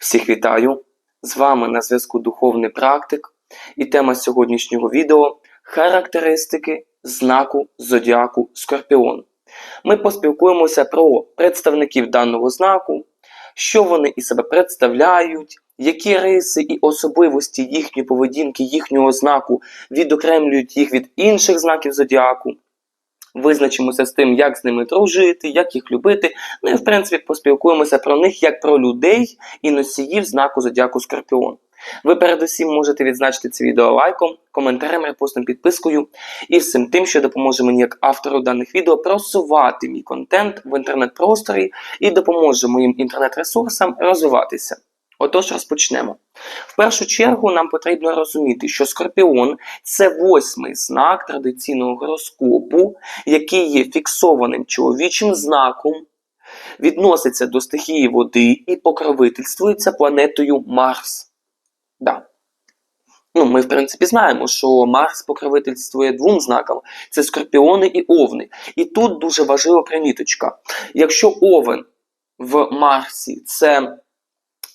Всіх вітаю! З вами на зв'язку Духовний Практик і тема сьогоднішнього відео характеристики знаку зодіаку Скорпіон. Ми поспілкуємося про представників даного знаку, що вони із себе представляють, які риси і особливості їхньої поведінки, їхнього знаку відокремлюють їх від інших знаків зодіаку. Визначимося з тим, як з ними дружити, як їх любити. Ну і в принципі поспілкуємося про них як про людей і носіїв знаку зодіаку Скорпіон. Ви передусім можете відзначити це відео лайком, коментарем, репостом, підпискою і всім тим, що допоможе мені як автору даних відео просувати мій контент в інтернет-просторі і допоможе моїм інтернет-ресурсам розвиватися. Отож, розпочнемо. В першу чергу нам потрібно розуміти, що Скорпіон це восьмий знак традиційного гороскопу, який є фіксованим чоловічим знаком, відноситься до стихії води і покровительствується планетою Марс. Да. Ну, ми, в принципі, знаємо, що Марс покровительствує двом знакам: це скорпіони і овни. І тут дуже важлива приміточка. Якщо овен в Марсі це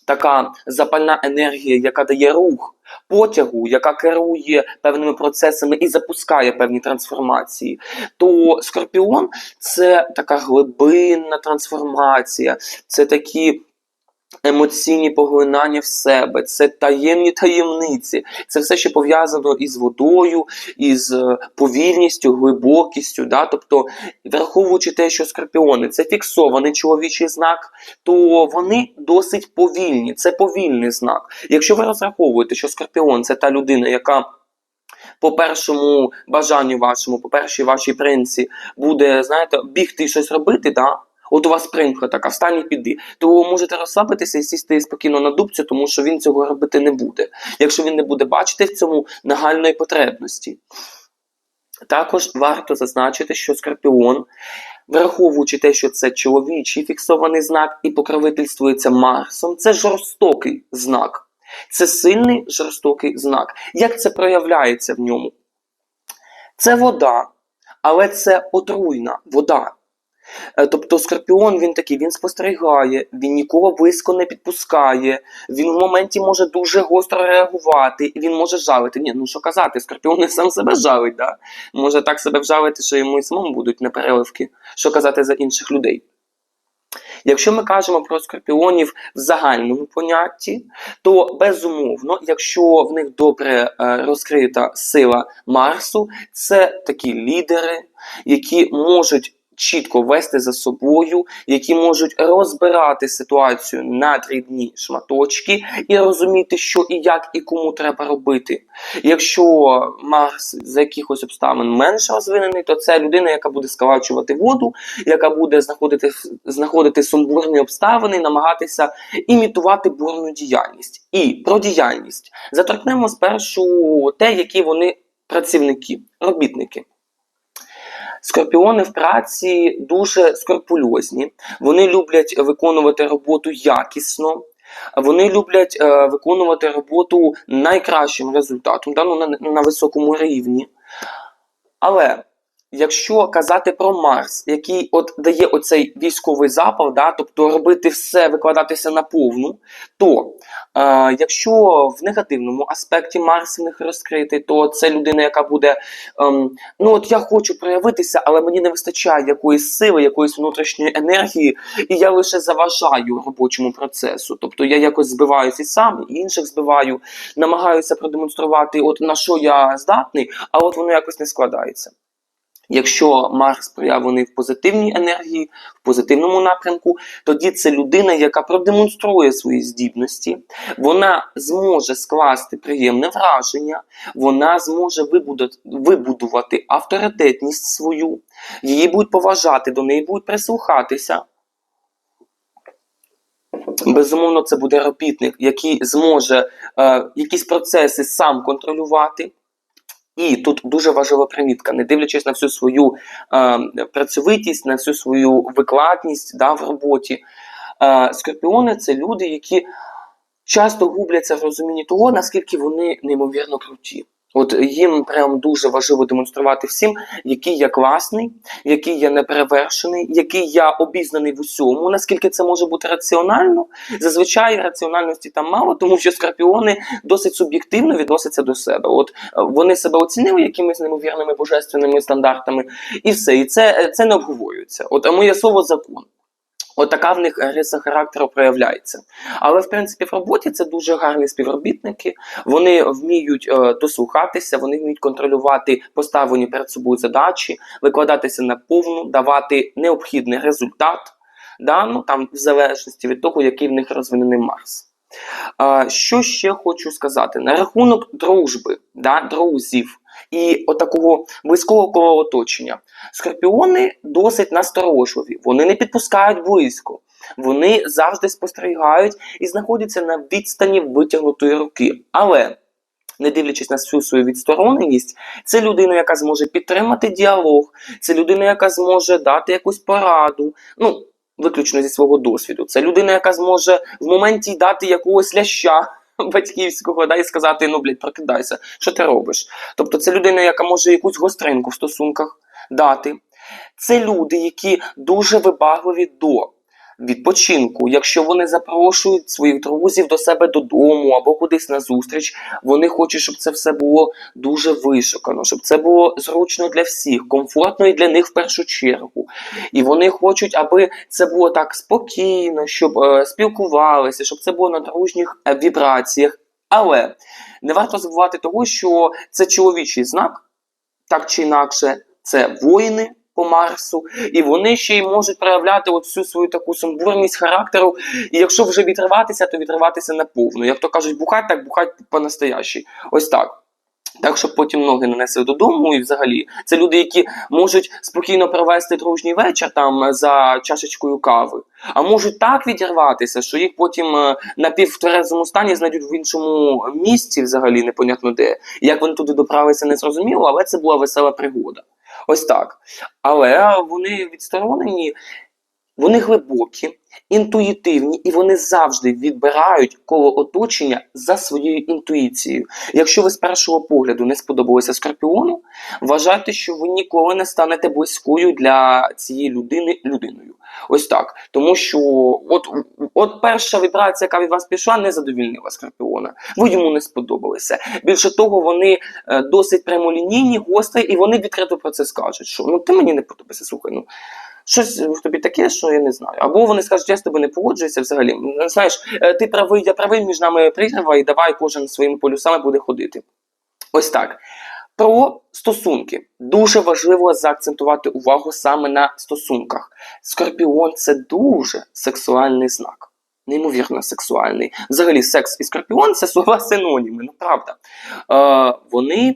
така запальна енергія, яка дає рух потягу, яка керує певними процесами і запускає певні трансформації, то скорпіон це така глибинна трансформація, це такі. Емоційні поглинання в себе, це таємні таємниці, це все, що пов'язано із водою, із е, повільністю, глибокістю. Да? Тобто, враховуючи те, що скорпіони це фіксований чоловічий знак, то вони досить повільні. Це повільний знак. Якщо ви розраховуєте, що скорпіон це та людина, яка по першому бажанню вашому, по першій вашій принці, буде, знаєте, бігти і щось робити, да? От у вас примха така, встань і піди, то ви можете розслабитися і сісти спокійно на дубцю, тому що він цього робити не буде, якщо він не буде бачити в цьому нагальної потребності. Також варто зазначити, що скорпіон, враховуючи те, що це чоловічий фіксований знак і покровительствується Марсом, це жорстокий знак. Це сильний жорстокий знак. Як це проявляється в ньому? Це вода, але це отруйна вода. Е, Тобто скорпіон він такий, він спостерігає, він нікого близько не підпускає, він в моменті може дуже гостро реагувати, і він може жалити. Ні, ну що казати, скорпіон не сам себе жалить, да? може так себе вжалити, що йому і самому будуть непереливки, що казати за інших людей. Якщо ми кажемо про скорпіонів в загальному понятті, то безумовно, якщо в них добре е, розкрита сила Марсу, це такі лідери, які можуть чітко вести за собою, які можуть розбирати ситуацію на дрібні шматочки і розуміти, що і як і кому треба робити. Якщо Марс за якихось обставин менш розвинений, то це людина, яка буде скалачувати воду, яка буде знаходити, знаходити сумбурні обставини, намагатися імітувати бурну діяльність. І про діяльність заторкнемо спершу те, які вони працівники, робітники. Скорпіони в праці дуже скорпульозні, вони люблять виконувати роботу якісно, вони люблять е, виконувати роботу найкращим результатом, да, ну, на, на високому рівні. Але якщо казати про Марс, який от дає оцей військовий запал, да, тобто робити все, викладатися на повну, то е, якщо в негативному аспекті Марс в них розкритий, то це людина, яка буде, ем, ну от я хочу проявитися, але мені не вистачає якоїсь сили, якоїсь внутрішньої енергії, і я лише заважаю робочому процесу. Тобто я якось збиваюся і сам, і інших збиваю, намагаюся продемонструвати, от на що я здатний, а от воно якось не складається. Якщо Марс проявлений в позитивній енергії, в позитивному напрямку, тоді це людина, яка продемонструє свої здібності, вона зможе скласти приємне враження, вона зможе вибудувати, авторитетність свою, її будуть поважати, до неї будуть прислухатися. Безумовно, це буде робітник, який зможе е, якісь процеси сам контролювати. І тут дуже важлива примітка, не дивлячись на всю свою е, працьовитість, на всю свою викладність да, в роботі. Е, скорпіони це люди, які часто губляться в розумінні того, наскільки вони неймовірно круті. От їм прям дуже важливо демонструвати всім, який я класний, який я неперевершений, який я обізнаний в усьому. Наскільки це може бути раціонально? Зазвичай раціональності там мало, тому що скорпіони досить суб'єктивно відносяться до себе. От е, вони себе оцінили якимись неймовірними божественними стандартами, і все. І це, це не обговорюється. От а моє слово закон. От така в них риса характеру проявляється. Але в принципі в роботі це дуже гарні співробітники. Вони вміють е, дослухатися, вони вміють контролювати поставлені перед собою задачі, викладатися на повну, давати необхідний результат, да? ну, там, в залежності від того, який в них розвинений Марс. Е, що ще хочу сказати? На рахунок дружби, да, друзів і отакого близького кола оточення. Скорпіони досить насторожливі, вони не підпускають близько. Вони завжди спостерігають і знаходяться на відстані витягнутої руки. Але, не дивлячись на всю свою відстороненість, це людина, яка зможе підтримати діалог, це людина, яка зможе дати якусь пораду. Ну, виключно зі свого досвіду. Це людина, яка зможе в моменті дати якогось ляща батьківського да, і сказати: ну, блядь, прокидайся, що ти робиш? Тобто, це людина, яка може якусь гостринку в стосунках дати. Це люди, які дуже вибагливі до відпочинку. Якщо вони запрошують своїх друзів до себе додому або кудись на зустріч, вони хочуть, щоб це все було дуже вишукано, щоб це було зручно для всіх, комфортно і для них в першу чергу. І вони хочуть, аби це було так спокійно, щоб е, спілкувалися, щоб це було на дружніх е, вібраціях. Але не варто забувати того, що це чоловічий знак, так чи інакше, це воїни по Марсу, і вони ще й можуть проявляти всю свою таку сумбурність характеру. І якщо вже відриватися, то відриватися наповну. Як то кажуть, бухать, так бухать по-настоящій. Ось так. Так, щоб потім ноги нанесли додому, і взагалі це люди, які можуть спокійно провести дружній вечір там за чашечкою кави, а можуть так відірватися, що їх потім е, на півтверезому стані знайдуть в іншому місці, взагалі непонятно де. Як вони туди доправилися, не зрозуміло, але це була весела пригода. Ось так. Але вони відсторонені, вони глибокі, інтуїтивні і вони завжди відбирають коло оточення за своєю інтуїцією. Якщо ви з першого погляду не сподобалися скорпіону, вважайте, що ви ніколи не станете близькою для цієї людини людиною. Ось так. Тому що от от перша вібрація, яка від вас пішла, не задовільнила скорпіона. Ви йому не сподобалися. Більше того, вони е, досить прямолінійні, гострі, і вони відкрито про це скажуть, що ну ти мені не подобаєшся, слухай. ну щось в тобі таке, що я не знаю. Або вони скажуть, я з тобою не погоджуюся взагалі. Знаєш, е, ти правий, я правий, між нами пригрива, і давай кожен своїми полюсами буде ходити. Ось так. Про стосунки. Дуже важливо заакцентувати увагу саме на стосунках. Скорпіон це дуже сексуальний знак. Неймовірно сексуальний. Взагалі, секс і скорпіон це слова синоніми, ну правда. Е, Вони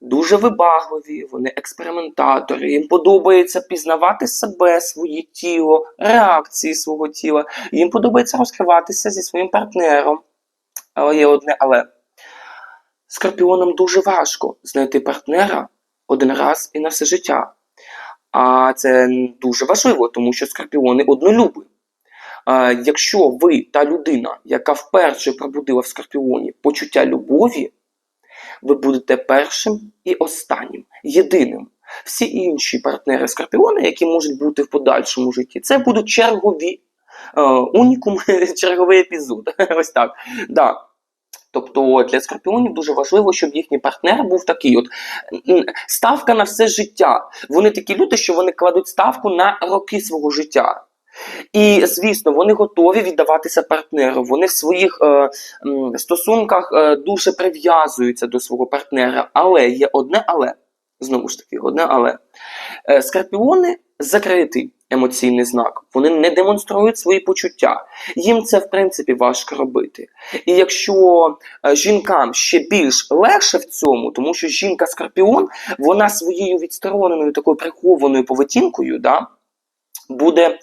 дуже вибагливі, вони експериментатори. Їм подобається пізнавати себе, своє тіло, реакції свого тіла. Їм подобається розкриватися зі своїм партнером. Але є одне, але скорпіонам дуже важко знайти партнера один раз і на все життя. А це дуже важливо, тому що скорпіони однолюби. Якщо ви та людина, яка вперше пробудила в скорпіоні почуття любові, ви будете першим і останнім, єдиним. Всі інші партнери Скорпіона, які можуть бути в подальшому житті, це будуть чергові е, унікум, черговий епізод. Ось так. Да. Тобто для скорпіонів дуже важливо, щоб їхній партнер був такий. От ставка на все життя. Вони такі люди, що вони кладуть ставку на роки свого життя. І, звісно, вони готові віддаватися партнеру. Вони в своїх е, стосунках е, дуже прив'язуються до свого партнера. Але є одне але. Знову ж таки, одне але. Е, скорпіони закритий емоційний знак. Вони не демонструють свої почуття. Їм це, в принципі, важко робити. І якщо е, жінкам ще більш легше в цьому, тому що жінка-скорпіон, вона своєю відстороненою такою прихованою поведінкою да, буде.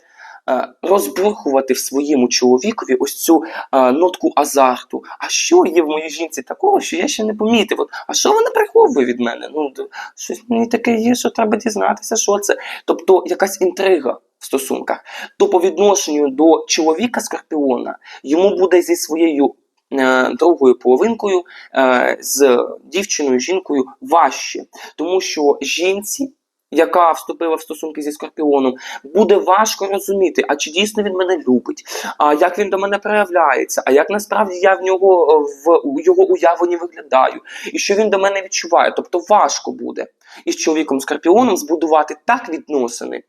Е, розбурхувати в своєму чоловікові ось цю е, нотку азарту. А що є в моїй жінці такого, що я ще не помітив? От, А що вона приховує від мене? Ну, Щось мені таке є, що треба дізнатися, що це. Тобто якась інтрига в стосунках. То по відношенню до чоловіка Скорпіона йому буде зі своєю е, другою половинкою, з дівчиною, жінкою важче, тому що жінці. Яка вступила в стосунки зі скорпіоном, буде важко розуміти, а чи дійсно він мене любить, а як він до мене проявляється, а як насправді я в нього е, в його уявленні виглядаю, і що він до мене відчуває. Тобто важко буде із чоловіком скорпіоном збудувати так відносини,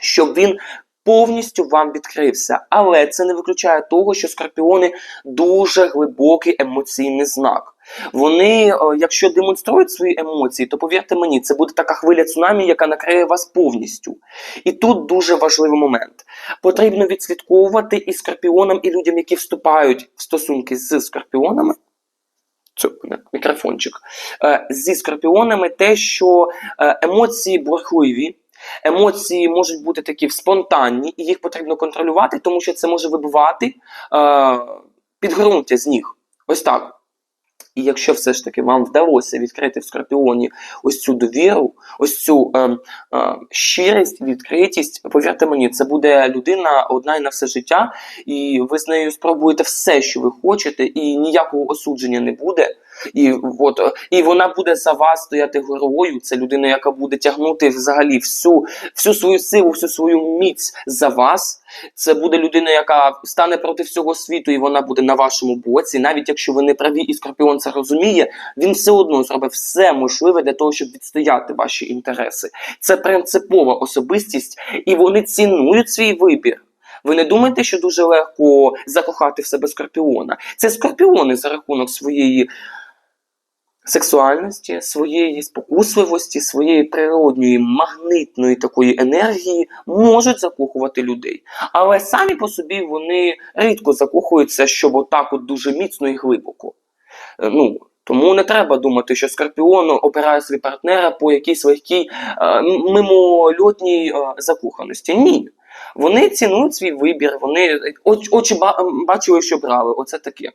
щоб він повністю вам відкрився. Але це не виключає того, що скорпіони дуже глибокий емоційний знак. Вони, якщо демонструють свої емоції, то повірте мені, це буде така хвиля цунамі, яка накриє вас повністю. І тут дуже важливий момент. Потрібно відслідковувати і скорпіонам, і людям, які вступають в стосунки з скорпіонами. Це мікрофончик. Е, Зі скорпіонами те, що е, емоції бурхливі, емоції можуть бути такі спонтанні, і їх потрібно контролювати, тому що це може вибивати е, підґрунтя з них. Ось так. І якщо все ж таки вам вдалося відкрити в скорпіоні ось цю довіру, ось цю е, е, щирість, відкритість, повірте мені, це буде людина одна і на все життя, і ви з нею спробуєте все, що ви хочете, і ніякого осудження не буде. І от е, і вона буде за вас стояти горою. Це людина, яка буде тягнути взагалі всю, всю свою силу, всю свою міць за вас. Це буде людина, яка стане проти всього світу, і вона буде на вашому боці. Навіть якщо ви не праві, і Скорпіон це розуміє, він все одно зробить все можливе для того, щоб відстояти ваші інтереси. Це принципова особистість, і вони цінують свій вибір. Ви не думаєте, що дуже легко закохати в себе скорпіона? Це скорпіони за рахунок своєї сексуальності, своєї спокусливості, своєї природньої магнитної такої енергії можуть закохувати людей. Але самі по собі вони рідко закохуються, щоб отак от дуже міцно і глибоко. Е, Ну, тому не треба думати, що Скорпіон обирає свій партнера по якійсь легкій е, мимольотній е, закоханості. Ні. Вони цінують свій вибір, вони очі бачили, що брали. Оце таке.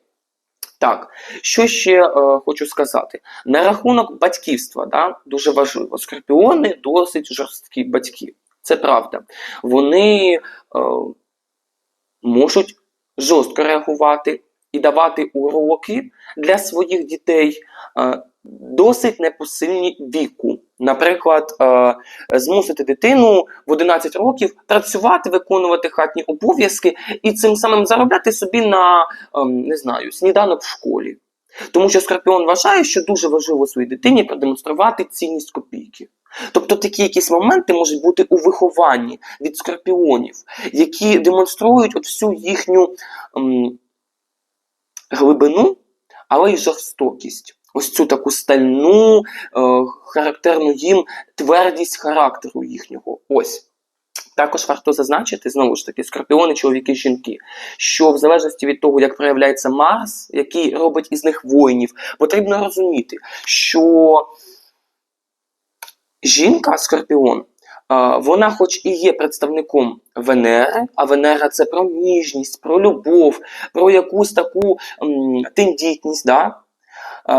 Так, що ще е, хочу сказати? На рахунок батьківства, да, дуже важливо. Скорпіони досить жорсткі батьки. Це правда. Вони е, можуть жорстко реагувати і давати уроки для своїх дітей е, досить непосильні віку. Наприклад, е, змусити дитину в 11 років працювати, виконувати хатні обов'язки і цим самим заробляти собі на ем, не знаю, сніданок в школі. Тому що Скорпіон вважає, що дуже важливо своїй дитині продемонструвати цінність копійки. Тобто такі якісь моменти можуть бути у вихованні від скорпіонів, які демонструють от всю їхню ем, глибину, але й жорстокість. Ось цю таку стальну, е, характерну їм твердість характеру їхнього. Ось. Також варто зазначити, знову ж таки, скорпіони, чоловіки, жінки, що в залежності від того, як проявляється Марс, який робить із них воїнів, потрібно розуміти, що жінка, скорпіон, вона, хоч і є представником Венери, а Венера це про ніжність, про любов, про якусь таку м, тендітність. Да?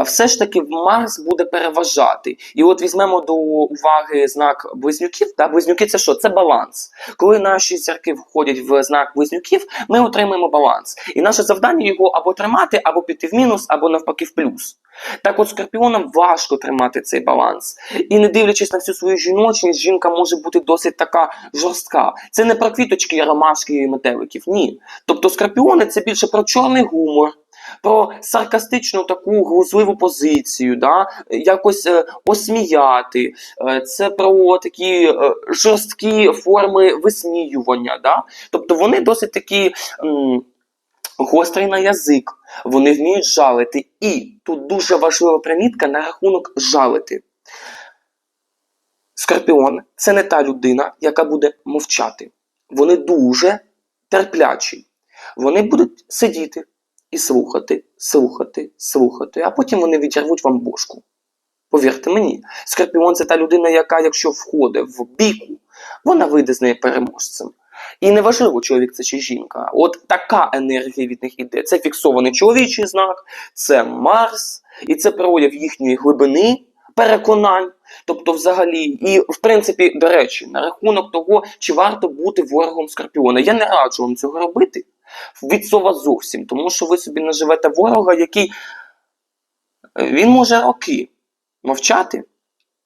Все ж таки Марс буде переважати. І от візьмемо до уваги знак близнюків. Да? Близнюки це що? Це баланс. Коли наші зірки входять в знак близнюків, ми отримаємо баланс. І наше завдання його або тримати, або піти в мінус, або навпаки в плюс. Так от скорпіонам важко тримати цей баланс. І не дивлячись на всю свою жіночність, жінка може бути досить така жорстка. Це не про квіточки, ромашки і метеликів. Ні. Тобто скорпіони це більше про чорний гумор. Про саркастичну таку глузливу позицію, да? якось е, осміяти, Е, це про такі е, жорсткі форми висміювання. Да? Тобто вони досить такі м, гострий на язик, вони вміють жалити. І тут дуже важлива примітка на рахунок жалити. Скорпіон це не та людина, яка буде мовчати. Вони дуже терплячі. Вони будуть сидіти і слухати, слухати, слухати, а потім вони відірвуть вам бошку. Повірте мені, Скорпіон це та людина, яка, якщо входить в біку, вона вийде з неї переможцем. І неважливо, чоловік це чи жінка. От така енергія від них іде. Це фіксований чоловічий знак, це Марс, і це прояв їхньої глибини переконань. Тобто, взагалі, і в принципі, до речі, на рахунок того, чи варто бути ворогом Скорпіона. Я не раджу вам цього робити. Від слова зовсім, тому що ви собі наживете ворога, який е, він може роки мовчати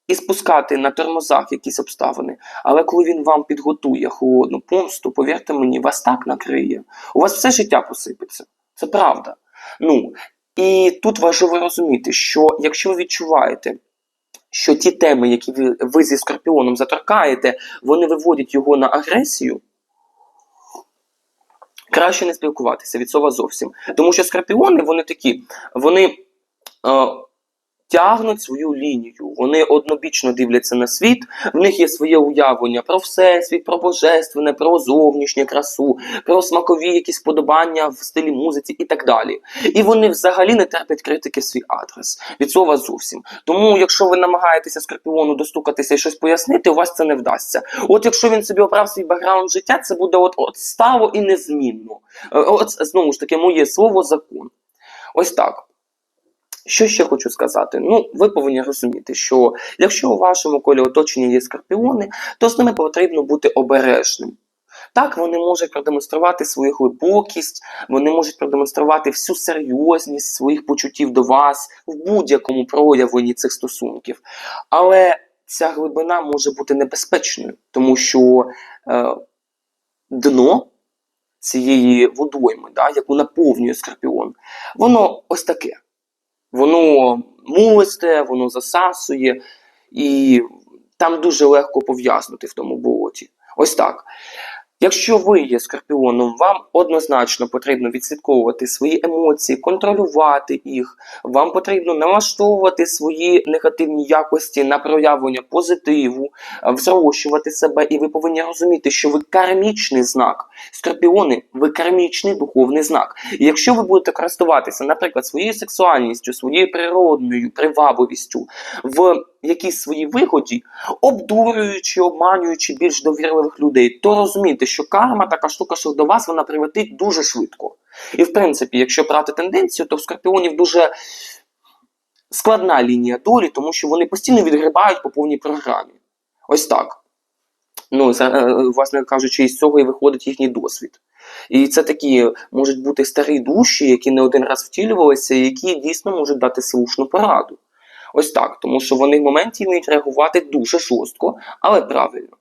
і спускати на тормозах якісь обставини. Але коли він вам підготує холодну помсту, повірте мені, вас так накриє. У вас все життя посипеться. Це правда. Ну, і тут важливо розуміти, що якщо ви відчуваєте, що ті теми, які ви, ви зі скорпіоном заторкаєте, вони виводять його на агресію, краще не спілкуватися від слова зовсім. Тому що скорпіони, вони такі, вони е, тягнуть свою лінію, вони однобічно дивляться на світ, в них є своє уявлення про всесвіт, про божественне, про зовнішню красу, про смакові якісь подобання в стилі музиці і так далі. І вони взагалі не терплять критики в свій адрес. Від слова зовсім. Тому, якщо ви намагаєтеся скорпіону достукатися і щось пояснити, у вас це не вдасться. От якщо він собі обрав свій бекграунд життя, це буде от, от стало і незмінно. Е, От знову ж таки, моє слово закон. Ось так. Що ще хочу сказати? Ну, ви повинні розуміти, що якщо у вашому колі оточення є скорпіони, то з ними потрібно бути обережним. Так, вони можуть продемонструвати свою глибокість, вони можуть продемонструвати всю серйозність своїх почуттів до вас в будь-якому проявленні цих стосунків. Але ця глибина може бути небезпечною, тому що е, дно цієї водойми, да, яку наповнює скорпіон, воно ось таке. Воно мулисте, воно засасує, і там дуже легко пов'язнути в тому болоті. Ось так. Якщо ви є скорпіоном, вам однозначно потрібно відслідковувати свої емоції, контролювати їх. Вам потрібно налаштовувати свої негативні якості на проявлення позитиву, е, взрощувати себе, і ви повинні розуміти, що ви кармічний знак. Скорпіони, ви кармічний духовний знак. І якщо ви будете користуватися, наприклад, своєю сексуальністю, своєю природною привабливістю в якійсь своїй вигоді, обдурюючи, обманюючи більш довірливих людей, то розумійте, що карма така штука, що до вас вона прилетить дуже швидко. І в принципі, якщо брати тенденцію, то в скорпіонів дуже складна лінія долі, тому що вони постійно відгрибають по повній програмі. Ось так. Ну, е, власне кажучи, із цього і виходить їхній досвід. І це такі можуть бути старі душі, які не один раз втілювалися, і які дійсно можуть дати слушну пораду. Ось так, тому що вони в моменті вміють реагувати дуже жорстко, але правильно.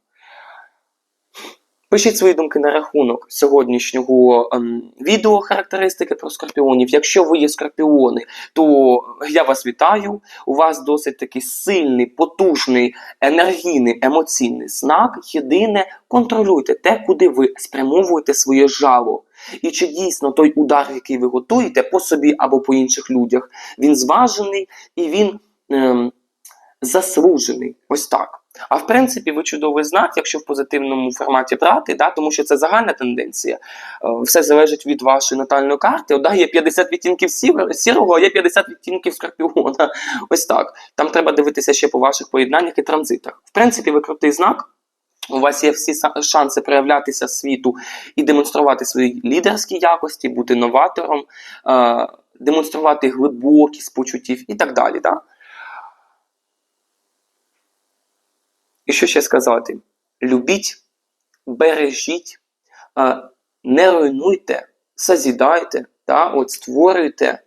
Пишіть свої думки на рахунок сьогоднішнього ем, відео характеристики про скорпіонів. Якщо ви є скорпіони, то я вас вітаю. У вас досить такий сильний, потужний, енергійний, емоційний знак. Єдине, контролюйте те, куди ви спрямовуєте своє жало. І чи дійсно той удар, який ви готуєте по собі або по інших людях, він зважений і він ем, заслужений. Ось так. А в принципі, ви чудовий знак, якщо в позитивному форматі брати, да, тому що це загальна тенденція. Е, Все залежить від вашої натальної карти. От, є 50 відтінків сірого, а є 50 відтінків скорпіона. Ось так. Там треба дивитися ще по ваших поєднаннях і транзитах. В принципі, ви крутий знак. У вас є всі шанси проявлятися світу і демонструвати свої лідерські якості, бути новатором, е, демонструвати глибокість почуттів і так далі. Да? І що ще сказати? Любіть, бережіть, не руйнуйте, созідайте, та, от створюйте,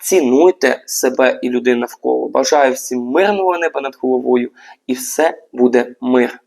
цінуйте себе і людей навколо. Бажаю всім мирного неба над головою, і все буде мир.